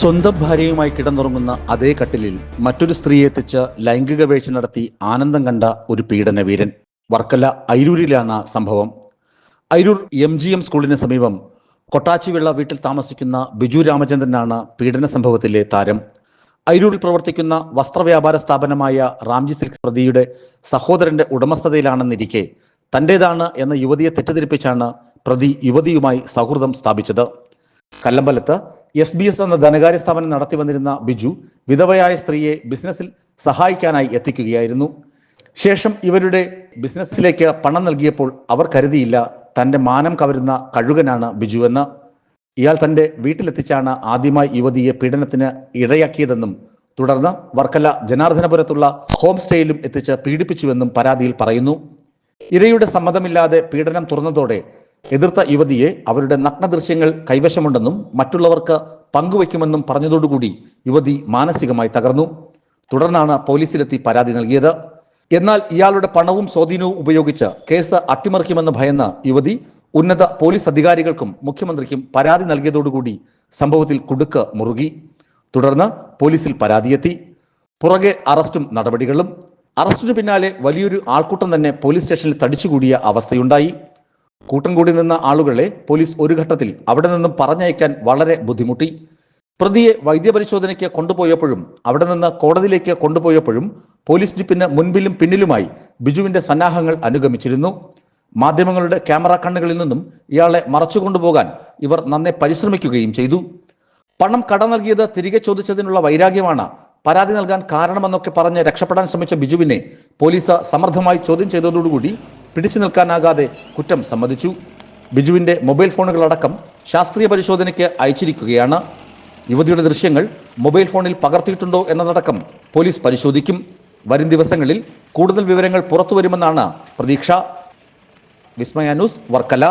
സ്വന്തം ഭാര്യയുമായി കിടന്നുറങ്ങുന്ന അതേ കട്ടിലിൽ മറ്റൊരു സ്ത്രീയെ എത്തിച്ച് ലൈംഗിക വേഴ്ച നടത്തി ആനന്ദം കണ്ട ഒരു പീഡനവീരൻ വർക്കല ഐരൂരിലാണ് സംഭവം. ഐരൂർ എം ജി എം സ്കൂളിന് സമീപം കൊട്ടാച്ചിവിള വീട്ടിൽ താമസിക്കുന്ന ബിജു രാമചന്ദ്രനാണ് പീഡന സംഭവത്തിലെ താരം. ഐരൂരിൽ പ്രവർത്തിക്കുന്ന വസ്ത്രവ്യാപാര സ്ഥാപനമായ റാംജി സിൽക്സ് പ്രതിയുടെ സഹോദരന്റെ ഉടമസ്ഥതയിലാണെന്നിരിക്കെ തന്റേതാണ് എന്ന യുവതിയെ തെറ്റിദ്ധരിപ്പിച്ചാണ് പ്രതി യുവതിയുമായി സൗഹൃദം സ്ഥാപിച്ചത്. കല്ലമ്പലത്ത് എസ് ബി എസ് എന്ന ധനകാര്യ സ്ഥാപനം നടത്തി വന്നിരുന്ന ബിജു വിധവയായ സ്ത്രീയെ ബിസിനസ്സിൽ സഹായിക്കാനായി എത്തിക്കുകയായിരുന്നു. ശേഷം ഇവരുടെ ബിസിനസ്സിലേക്ക് പണം നൽകിയപ്പോൾ അവർ കരുതിയില്ല തന്റെ മാനം കവരുന്ന കഴുകനാണ് ബിജു എന്ന്. ഇയാൾ തന്റെ വീട്ടിലെത്തിച്ചാണ് ആദ്യമായി യുവതിയെ പീഡനത്തിന് ഇടയാക്കിയതെന്നും തുടർന്ന് വർക്കല ജനാർദ്ദനപുരത്തുള്ള ഹോം സ്റ്റേയിലും എത്തിച്ച് പീഡിപ്പിച്ചുവെന്നും പരാതിയിൽ പറയുന്നു. ഇരയുടെ സമ്മതമില്ലാതെ പീഡനം തുറന്നതോടെ എതിർത്ത യുവതിയെ അവരുടെ നഗ്നദൃശ്യങ്ങൾ കൈവശമുണ്ടെന്നും മറ്റുള്ളവർക്ക് പങ്കുവയ്ക്കുമെന്നും പറഞ്ഞതോടുകൂടി യുവതി മാനസികമായി തകർന്നു. തുടർന്നാണ് പോലീസിലെത്തി പരാതി നൽകിയത്. എന്നാൽ ഇയാളുടെ പണവും സ്വാധീനവും ഉപയോഗിച്ച് കേസ് അട്ടിമറിക്കുമെന്ന് ഭയന്ന യുവതി ഉന്നത പോലീസ് അധികാരികൾക്കും മുഖ്യമന്ത്രിക്കും പരാതി നൽകിയതോടുകൂടി സംഭവത്തിൽ കുടുക്ക് മുറുകി. തുടർന്ന് പോലീസിൽ പരാതിയെത്തി. പുറകെ അറസ്റ്റും നടപടികളും. അറസ്റ്റിനു പിന്നാലെ വലിയൊരു ആൾക്കൂട്ടം തന്നെ പോലീസ് സ്റ്റേഷനിൽ തടിച്ചുകൂടിയ അവസ്ഥയുണ്ടായി. കൂട്ടം കൂടി നിന്ന ആളുകളെ പോലീസ് ഒരു ഘട്ടത്തിൽ അവിടെ നിന്നും പറഞ്ഞയക്കാൻ വളരെ ബുദ്ധിമുട്ടി. പ്രതിയെ വൈദ്യപരിശോധനയ്ക്ക് കൊണ്ടുപോയപ്പോഴും അവിടെ നിന്ന് കോടതിയിലേക്ക് കൊണ്ടുപോയപ്പോഴും പോലീസ് ജീപ്പിന് മുൻപിലും പിന്നിലുമായി ബിജുവിന്റെ സന്നാഹങ്ങൾ അനുഗമിച്ചിരുന്നു. മാധ്യമങ്ങളുടെ ക്യാമറ കണ്ണുകളിൽ നിന്നും ഇയാളെ മറച്ചു കൊണ്ടുപോകാൻ ഇവർ നന്നെ പരിശ്രമിക്കുകയും ചെയ്തു. പണം കട നൽകിയത് തിരികെ ചോദിച്ചതിനുള്ള വൈരാഗ്യമാണ് പരാതി നൽകാൻ കാരണമെന്നൊക്കെ പറഞ്ഞ് രക്ഷപ്പെടാൻ ശ്രമിച്ച ബിജുവിനെ പോലീസ് സമർത്ഥമായി ചോദ്യം ചെയ്തതോടുകൂടി പിടിച്ചു നിൽക്കാനാകാതെ കുറ്റം സമ്മതിച്ചു. ബിജുവിന്റെ മൊബൈൽ ഫോണുകളടക്കം ശാസ്ത്രീയ പരിശോധനയ്ക്ക് അയച്ചിരിക്കുകയാണ്. യുവതിയുടെ ദൃശ്യങ്ങൾ മൊബൈൽ ഫോണിൽ പകർത്തിയിട്ടുണ്ടോ എന്നതടക്കം പോലീസ് പരിശോധിക്കും. വരും ദിവസങ്ങളിൽ കൂടുതൽ വിവരങ്ങൾ പുറത്തുവരുമെന്നാണ് പ്രതീക്ഷ. വിസ്മയ ന്യൂസ് വർക്കല.